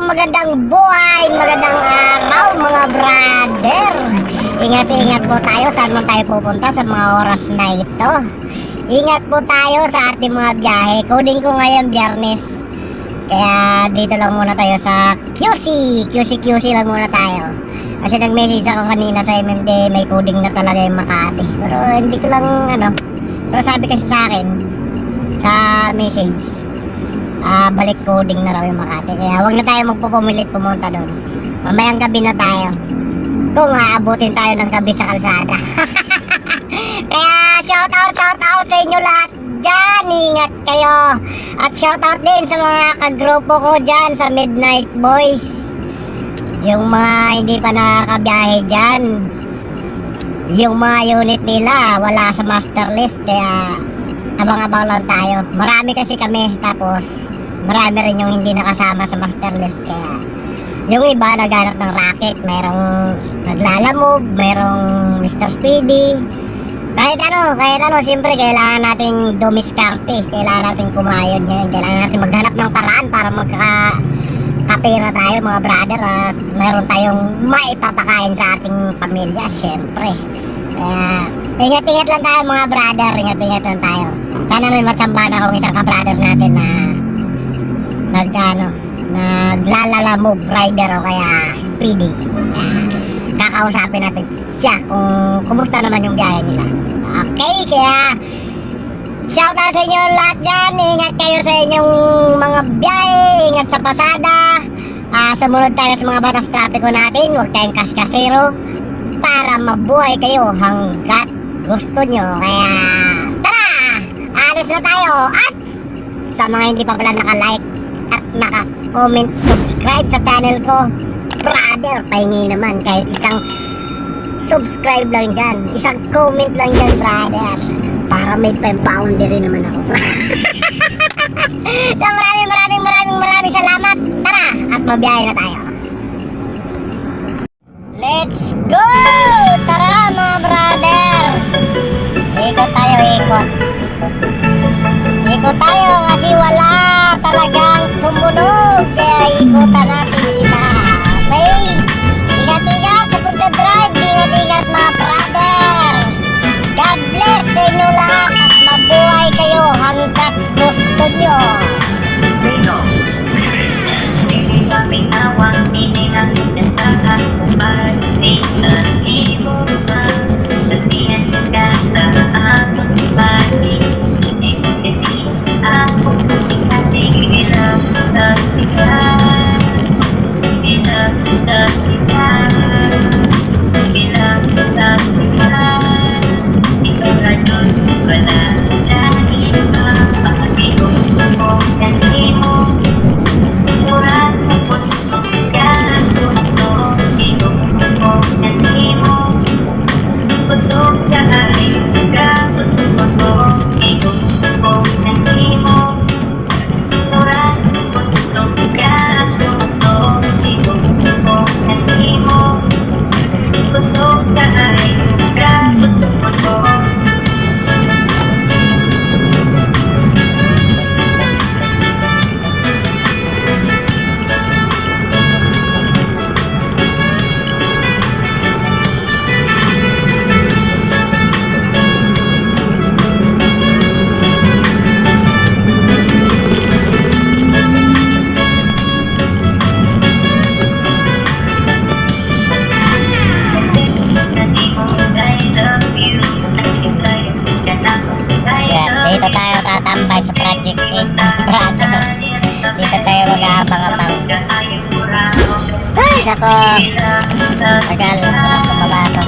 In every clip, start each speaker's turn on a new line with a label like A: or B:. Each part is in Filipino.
A: magandang buhay, magandang araw mga brother. Ingat-ingat po tayo saan man tayo pupunta sa mga oras na ito. Ingat po tayo sa ating mga biyahe. Coding ko ngayon biyernes. Kaya dito lang muna tayo sa QC. QC QC lang muna tayo. Kasi nag-message ako kanina sa MMD, may coding na talaga yung Makati. Pero hindi ko lang ano. Pero sabi kasi sa akin, sa message, ah balik coding na raw yung Makati. Kaya wag na tayo magpupumilit pumunta doon. Mamayang gabi na tayo. Kung aabutin tayo ng gabi sa kalsada. Kaya shout out, shout out sa inyo lahat dyan. Ingat kayo. At shout out din sa mga kagrupo ko dyan sa Midnight Boys. Yung mga hindi pa nakakabiyahe dyan. Yung mga unit nila wala sa master list. Kaya abang-abang lang tayo. Marami kasi kami. Tapos marami rin yung hindi nakasama sa master list. Kaya yung iba naghanap ng racket. Merong naglalamove. Merong Mr. Speedy. Kahit ano, kahit ano, siyempre kailangan nating dumiskarte. Kailangan nating kumayod ngayon. Kailangan natin maghanap ng paraan para magka kapira tayo mga brother at mayroon tayong maipapakain sa ating pamilya, syempre. Kaya, ingat-ingat lang tayo mga brother, ingat-ingat lang tayo. Sana may matsambahan akong isang ka-brother natin na nag, ano, naglalala move rider o kaya speedy. Kaya, kakausapin natin siya kung kumusta naman yung biyahe nila. Okay, kaya Shout out sa inyo lahat dyan. Ingat kayo sa inyong mga biyahe. Ingat sa pasada. Ah, sumunod tayo sa mga batas trapiko natin. Huwag tayong kaskasero. Para mabuhay kayo hanggat gusto nyo. Kaya, tara! Alis na tayo. At sa mga hindi pa pala naka-like at naka-comment, subscribe sa channel ko. Brother, pahingi naman kahit isang subscribe lang dyan. Isang comment lang dyan, brother. Para may pa-boundary naman ako. so maraming maraming maraming maraming salamat. Tara, at mabiyahe na tayo. Let's go! Ikot tayo, ikot. Ikot tayo kasi wala talagang tumunog. Kaya ikutan natin sila. Okay? Ingat-ingat sa pagdadrive. Ingat-ingat mga brother. God bless sa inyo lahat at mabuhay kayo hanggat gusto nyo. Yan, sa Project 8 brother. Dito tayo mag-aabang-abang. Nako. Tagal, walang pumapasok.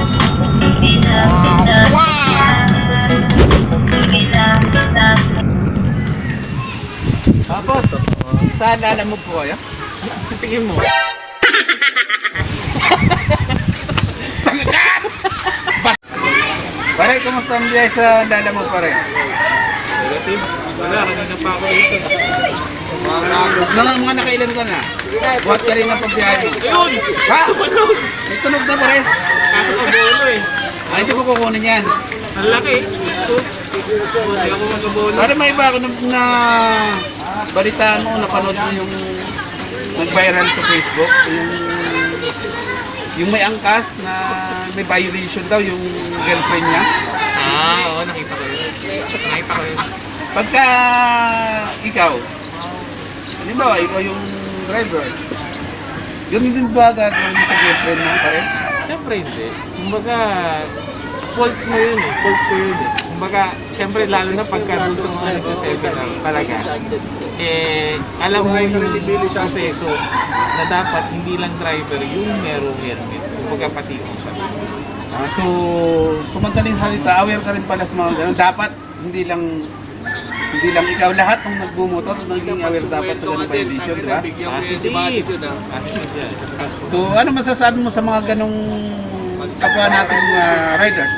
A: Yes, lang.
B: Tapos, saan lala mo po kayo? Sa tingin mo. Pare, kumusta ang biyahe sa lala mo pare?
C: Wala, kanina pa ako dito.
B: Mga, mga nakailan ka na? Buhat ka rin ng pagbiyahe mo.
C: Yun!
B: Ha? May tunog na pare.
C: Kaso pa bono eh.
B: Ay, hindi ko kukunin yan.
C: Ang laki. Ito. Hindi ako magabono.
B: Pare, may iba ako na, na balitaan mo, napanood mo yung nag-viral sa Facebook. Yung, yung may angkas na may violation daw yung girlfriend niya.
C: Ah, oo, nakita ko yun. Nakita ko yun.
B: Pagka ikaw, halimbawa ikaw yung driver, yun din ba gagawin sa girlfriend mo pare?
C: Siyempre hindi. Kumbaga, fault mo yun eh. Fault ko yun eh. Kumbaga, siyempre lalo na pagka dun sa mga nagsaseminar talaga, eh, alam mo yung proseso na dapat hindi lang driver yung merong helmet. Kumbaga pati yung pati.
B: Ah, so, sa madaling salita, aware ka rin pala sa mga ganun. Dapat, hindi lang hindi lang ikaw lahat ng nagbumotor, naging aware dapat sa ganung violation, di ba?
C: Positive. Positive yan.
B: So, ano masasabi mo sa mga ganong kapwa nating ah, riders?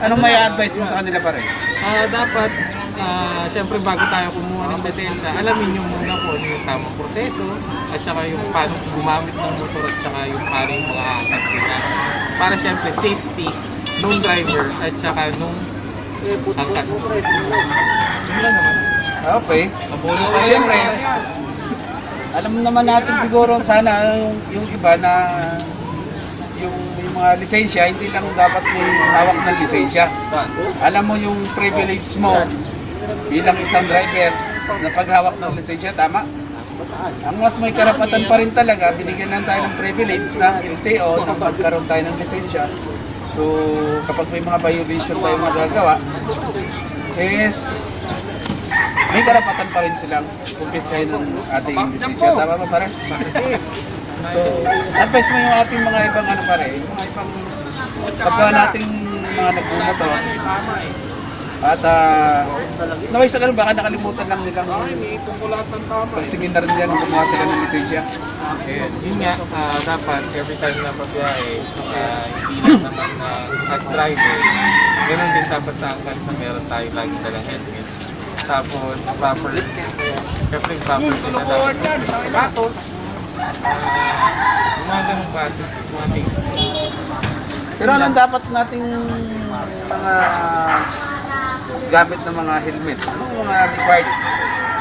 B: Anong may advice mo sa kanila pare?
C: Ah, dapat, ah, siyempre bago tayo kumuha ng lisensya, alamin nyo muna kung ano yung tamang proseso at saka yung paano gumamit ng motor at saka yung paano yung mga angkas nila. Para siyempre safety nung driver at saka nung angkas.
B: Okay.
C: Mabuno
B: siyempre, alam naman natin siguro sana yung, yung iba na yung, yung mga lisensya, hindi lang dapat may hawak ng lisensya. Alam mo yung privilege mo bilang isang driver na paghawak ng lisensya, tama? Ang mas may karapatan pa rin talaga, binigyan lang tayo ng privilege na LTO na magkaroon tayo ng lisensya. So, kapag may mga violation tayo magagawa, is may karapatan pa rin silang kumpiskahin ng ating lisensya. Tama ba pare? So, advice mo yung ating mga ibang ano pare, yung mga ibang kapwa nating mga nagbumotor. At uh, naway sa ganun, baka nakalimutan lang nilang pagsiminar nila nung gumawa sila ng lisensya.
C: Ayun, yun nga, ah, dapat every time na pabiyahe, ah, hindi lang naman na as driver, ganun din dapat sa angkas na meron tayo lagi dalang helmet. Tapos, proper, syempre proper din na dapat sa sapatos, ah, mga ganung klase, mga safety.
B: Pero anong dapat nating mga gamit ng mga helmet? Anong mga required?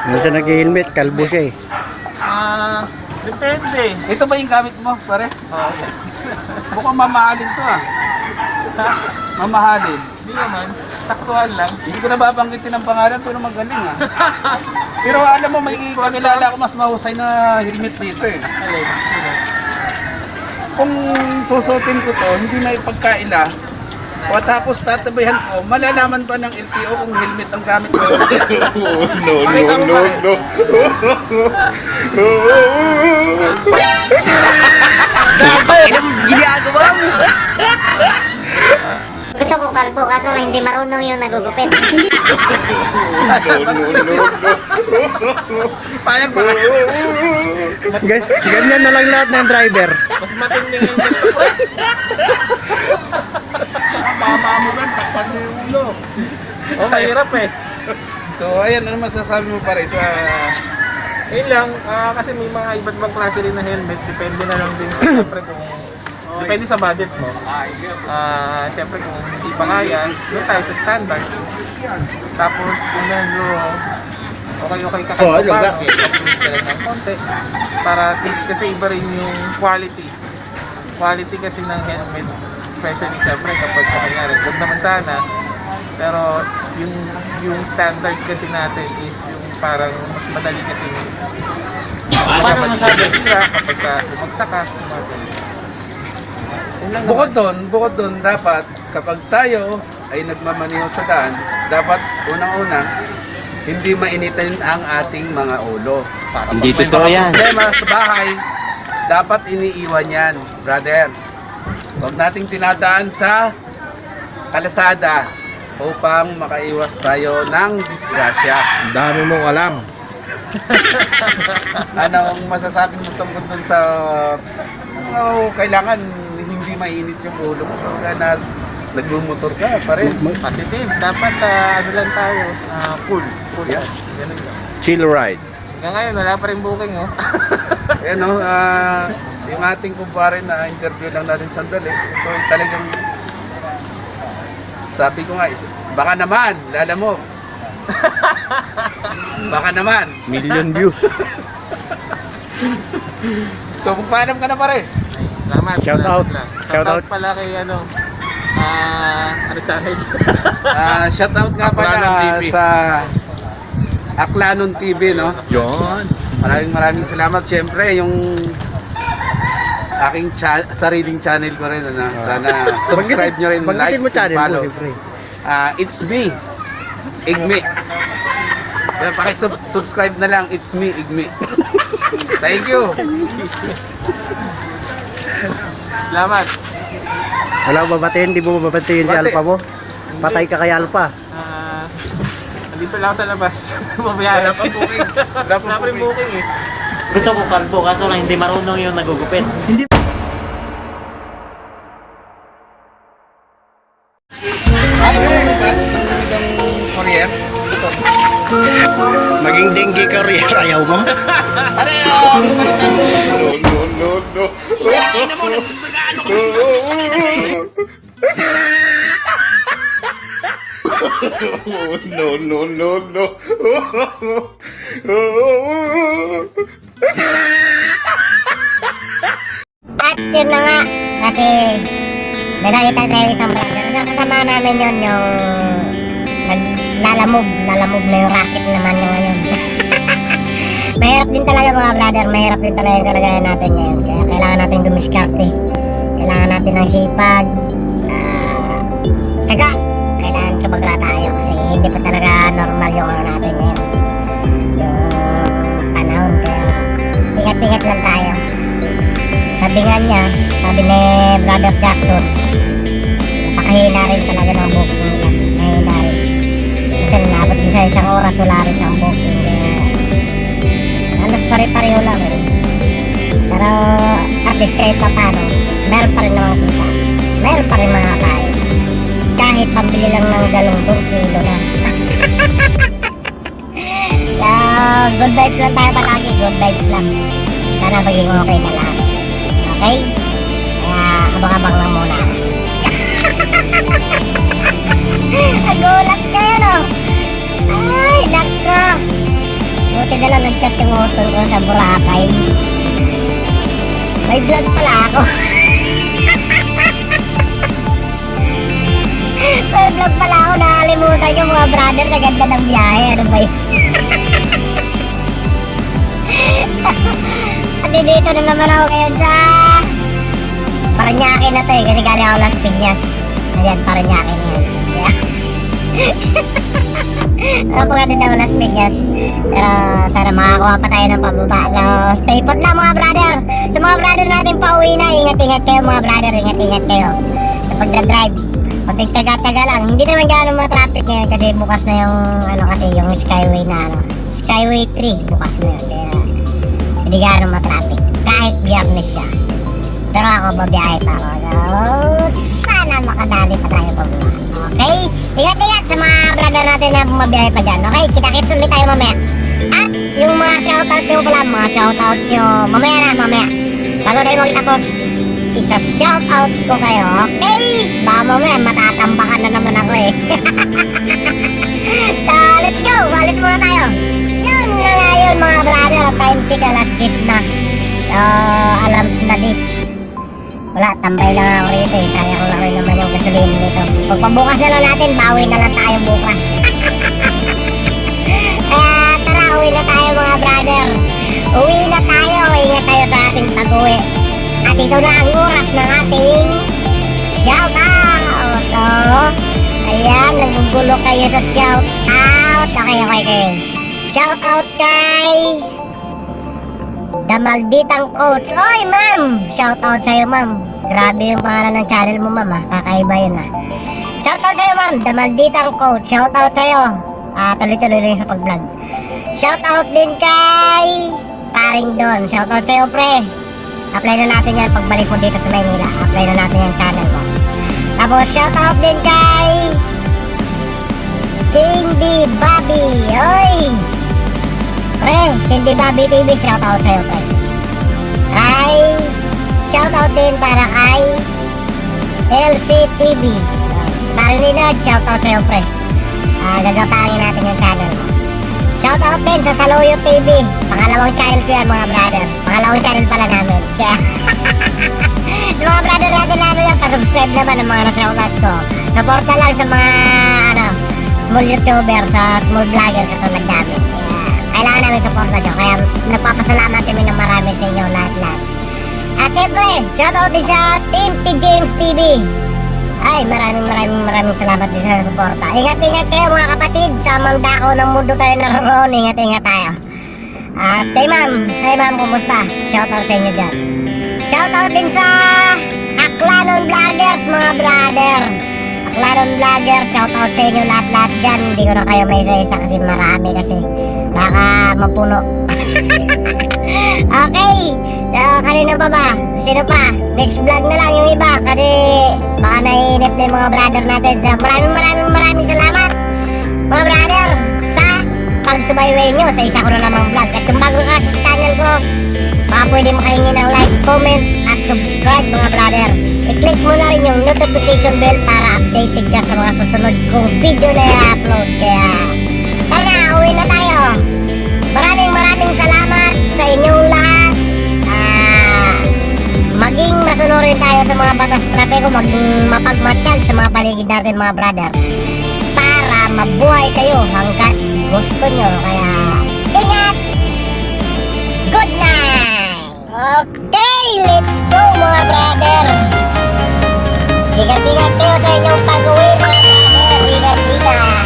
D: Hindi siya nag-helmet, kalbo siya eh.
C: Ah, depende.
B: Ito ba yung gamit mo, pare?
C: Oh,
B: Mukhang mamahalin to ah. Mamahalin.
C: Hindi naman, saktuhan lang.
B: Hindi ko nababanggitin ang pangalan pero magaling ah. Pero alam mo, may kakilala ko mas mahusay na helmet dito eh.
C: Alin?
B: Kung susutin ko to, hindi may pagkaila. O tapos tatabayan ko, malalaman pa ng LTO kung helmet ang gamit ko. no, Pakita mo pare.
A: Gusto ko kalbo kaso lang hindi marunong yung nagugupit.
B: Payag ba?
D: Ga- Ganyan na lang lahat ng driver.
C: Mas matinding yung
B: Mamamugan, takpan mo yung ulo.
C: Oh, mahirap eh.
B: So, ayan, ano masasabi mo pare sa...
C: Yun lang, ah, kasi may mga iba't ibang klase rin na helmet. Depende na lang din, siyempre kung... Depende sa budget mo. Ah, siyempre kung hindi pa kaya, doon tayo sa standard. Tapos kung medyo okay okay ka
B: Oh,
C: kahit
B: ayun,
C: lang ng konti. Para at least kasi iba rin yung quality. Quality kasi ng helmet, especially siyempre kapag kunyari, huwag naman sana, pero yung yung standard kasi natin is yung parang mas madali kasi Paano masabi sira kapag ka bumagsak ka, lang
B: Bukod doon, bukod doon, dapat kapag tayo ay nagmamaneho sa daan, dapat unang-una, hindi mainitin ang ating mga ulo. Para
D: Hindi
B: pag may
D: totoo
B: mga
D: yan.
B: problema sa bahay, dapat iniiwan yan, brother. Huwag nating tinadaan sa kalasada upang makaiwas tayo ng disgrasya.
D: Ang dami mong alam.
B: ano ang masasabi mo tungkol dun sa ano, kailangan hindi mainit yung ulo mo pagka na nagmumotor ka pare.
C: Positive. Dapat ah, ano lang tayo, ah, cool. Cool
B: Yeah.
C: yan. Ganun lang.
D: Chill ride.
C: Hanggang ngayon, wala pa rin booking, oh.
B: Ayan no, ah, yung ating kumpare na interview lang natin sandali. Ito talagang sabi ko nga, baka naman, lala mo. baka naman.
D: Million views.
B: So, magpaalam ka na pare.
C: Salamat.
D: Shout out.
C: lang.
D: Shout
C: Shout out
D: out.
C: pala kay ano, ah, ano channel?
B: Ah, shout out nga pala sa Aklanon TV, no?
D: Yun.
B: Maraming maraming salamat. Siyempre, yung aking cha- sariling channel ko rin. Ano? Sana subscribe nyo rin.
D: Banggitin mo
B: and
D: channel mo, siyempre.
B: Ah, it's me, Igme. Kaya paki-subscribe na lang, it's me, Igme. Thank you.
C: Salamat.
D: Wala mo babatiin, di mo babatiin si
B: Bate.
D: Alpha mo. Patay ka kay Alpha.
C: Ah, nandito lang sa labas. Mabiyahe.
B: Wala pa booking. Wala pa
C: rin
B: booking.
C: booking eh.
E: Gusto ko kalbo kaso lang hindi marunong yung nagugupit.
D: Career, ayaw mo?
B: Pare, oh,
A: At yun na nga, kasi may nakita tayo isang brother. Sa kasama namin yun yung naglalamog, lalamog na yung racket naman niya ngayon. mahirap din talaga mga brother, mahirap din talaga yung kalagayan natin ngayon. Kaya kailangan natin dumiskarte. Kailangan natin ng sipag. ah, tsaga, kailangan sumagra tayo kasi hindi pa talaga normal yung ano natin ngayon. Yung panahon, kaya ingat-ingat lang tayo sabi nga niya, sabi ni Brother Jackson, napakahina rin talaga ng booking nila. Mahina rin. Minsan nabot sa isang oras, wala rin sa booking. Pare-pareho lang eh. Pero, at least kahit pa paano, meron pa rin naman kita. Meron pa rin mga kaya. Kahit pambili lang ng galunggong kilo na. Kaya, good vibes lang tayo palagi. Good vibes lang. Sana maging okay na lahat. Okay? Kaya abang-abang lang muna. Nagulat Buti na lang nag-chat yung utol ko sa Boracay. May vlog pala ako. May vlog pala ako. Nakalimutan yung mga brother sa ganda ng biyahe. Ano ba yun? At dito na naman ako ngayon sa Paranaque na to eh, kasi galing ako Las Piñas. Ayan, Paranaque na yan. Kaya, Napakaganda ng Las Piñas. Pero sana makakuha pa tayo ng pababa. So, stay put lang mga brother. Sa mga brother natin pauwi na, ingat-ingat kayo mga brother. Ingat-ingat kayo sa pagdadrive. Pag tsaga-tsaga lang. Hindi naman gano'ng mga traffic ngayon kasi bukas na yung, ano kasi, yung Skyway na, ano. Skyway 3, bukas na yun. Kaya, hindi gano'ng ma-traffic. Kahit biyernes siya. Pero ako babiyahe pa ako. So, sana makadali pa tayo pa Okay? Ingat-ingat sa mga brother natin na bumabiyahe pa dyan. Okay? Kita-kits ulit tayo mamaya. At yung mga shoutout nyo pala, mga shoutout nyo, mamaya na, mamaya. Bago tayo magtapos, isa shoutout ko kayo, okay? Baka mamaya matatambakan na naman ako eh. so, let's go! Walis muna tayo. Yun na nga yun mga brother. Time check alas 10 na. So, alams na this. Wala, tambay lang ako rito eh. Sayang lang rin naman yung gasolina nito. Pagpabukas na lang natin, bawi na lang tayo bukas. Kaya tara, uwi na tayo mga brother. Uwi na tayo. Ingat tayo sa ating pag-uwi. At ito na ang oras ng ating shout out. Oh. Ayan, nagugulo kayo sa shout out. Okay, okay, okay. Shout out kay The Malditang Coach. Oy, ma'am! Shout out sa'yo, ma'am. Grabe yung pangalan ng channel mo, ma'am. ah. Kakaiba yun, ah. Shout out sa'yo, ma'am. The Malditang Coach. Shout out sa'yo. Ah, tuloy-tuloy lang sa pag-vlog. Shout out din kay Paring Don. Shout out sa'yo, pre. Apply na natin yan pagbalik mo dito sa Maynila. Apply na natin yung channel mo. Tapos, shout out din kay King D. Bobby. Oy! Pre, hindi Bobby TV, shoutout sa'yo, pre. Ay, shoutout din para kay LCTV. Parang Leonard, shoutout sa'yo, pre. Ah, gagapangin natin yung channel mo. Shoutout din sa Saluyo TV. Pangalawang channel ko yan mga brother. Pangalawang channel pala namin. Sa mga brother natin na ano yan, pasubscribe naman ang mga na-shoutout ko. Support na lang sa mga ano, small YouTuber, sa small vlogger katulad namin. Kailangan namin supportan nyo. Kaya nagpapasalamat kami ng marami sa inyo lahat-lahat. At syempre, shoutout din sa Team T. James TV. Ay, maraming maraming maraming salamat din sa suporta. Ingat-ingat kayo mga kapatid. Sa mangdako ng mundo tayo naroon. Ingat-ingat tayo. At kay ma'am, kay ma'am, kumusta? Shoutout sa inyo dyan. Shoutout din sa Aklanon Vloggers, mga brother. Aklanon Vloggers, shoutout sa inyo lahat-lahat dyan. Hindi ko na kayo may isa-isa kasi marami kasi. Baka mapuno. okay. So, kanina pa ba? Sino pa? Next vlog na lang yung iba kasi baka naiinip na yung mga brother natin. So, maraming maraming maraming salamat mga brother sa pagsubayway nyo sa isa ko na namang vlog. At kung bago ka sa channel ko, baka pwede makahingi ng like, comment, at subscribe mga brother. I-click mo na rin yung notification bell para updated ka sa mga susunod kong video na i-upload. Kaya, tara na, uwi na tayo. Maraming maraming salamat sa inyong lahat. Ah, maging masunurin tayo sa mga batas trapiko, maging mapagmatsyag sa mga paligid natin mga brother. Para mabuhay kayo hanggat gusto nyo. Kaya, ingat! Good night! Okay, let's go mga brother! Ingat-ingat kayo sa inyong pag-uwi mga brother. Ingat-ingat!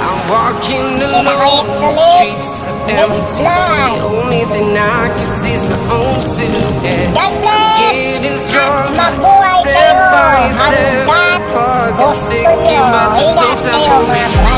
F: I'm walking alone, the streets are empty. The only thing I can see is my own silhouette.
A: God bless!
F: Getting stronger, step by step. Clock is ticking, but there's no time for me.